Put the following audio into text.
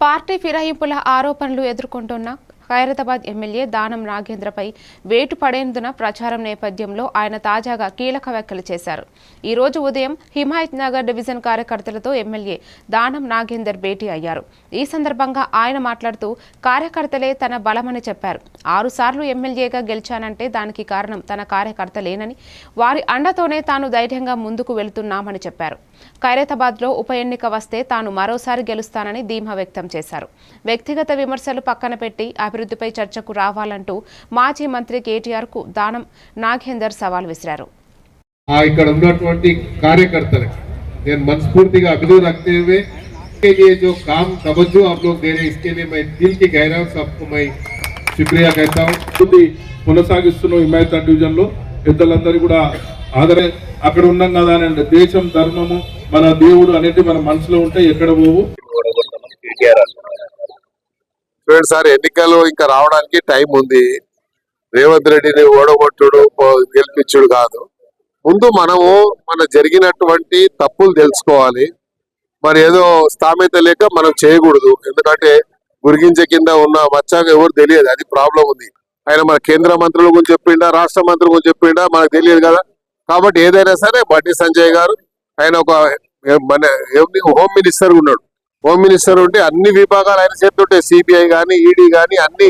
Party ఫిరాయింపుల ఆరోపణలు ఎదుర్కొంటున్న ఖైరతాబాద్ ఎమ్మెల్యే దానం నాగేంద్రపై వేటు పడేందున ప్రచారం నేపథ్యంలో ఆయన తాజాగా కీలక వ్యాఖ్యలు చేశారు. ఈ రోజు ఉదయం హిమాయత్ నగర్ డివిజన్ కార్యకర్తలతో ఎమ్మెల్యే దానం నాగేందర్ భేటీ అయ్యారు. ఈ సందర్భంగా ఆయన మాట్లాడుతూ కార్యకర్తలే తన బలమని చెప్పారు. ఆరుసార్లు ఎమ్మెల్యేగా గెలిచానంటే దానికి కారణం తన కార్యకర్తలేనని వారి అండతోనే తాను ధైర్యంగా ముందుకు వెళుతున్నామని చెప్పారు. ఖైరతాబాద్లో ఉప ఎన్నిక వస్తే తాను మరోసారి గెలుస్తానని ధీమా వ్యక్తం చేశారు. వ్యక్తిగత విమర్శలు పక్కన పెట్టి అభివృద్ధిపై చర్చకు రావాలంటూ మాజీ మంత్రి కేటీఆర్కు దానం నాగేందర్ సవాల్ విసిరారు. ఇక్కడ ఉన్నటువంటి కార్యకర్తలకు నేను మనస్ఫూర్తిగా అభివృద్ధి రఖతే के लिए जो పెద్దలందరూ కూడా ఆదరే అక్కడ ఉన్నాం కదా అని దేశం ధర్మము మన దేవుడు అనేది మన మనసులో ఉంటే ఎక్కడ పోవు? చూడండి సార్ ఎన్నికలు ఇంకా రావడానికి టైం ఉంది. రేవంత్ రెడ్డిని ఓడగొట్టుడు గెలిపించుడు కాదు. ముందు మనము మన జరిగినటువంటి తప్పులు తెలుసుకోవాలి. మరి ఏదో స్థామిత లేక మనం చేయకూడదు. ఎందుకంటే గురిగించే కింద ఉన్న మచ్చాక ఎవరు తెలియదు. అది ప్రాబ్లం ఉంది. ఆయన మన కేంద్ర మంత్రుల గురించి చెప్పిండా రాష్ట్ర మంత్రుల గురించి చెప్పిండా మనకు తెలియదు కదా. కాబట్టి ఏదైనా సరే బండి సంజయ్ గారు ఆయన ఒక మన హోమ్ మినిస్టర్ ఉన్నాడు. హోమ్ మినిస్టర్ ఉంటే అన్ని విభాగాలు ఆయన చేతుంటే సిబిఐ కానీ ఈడీ కానీ అన్ని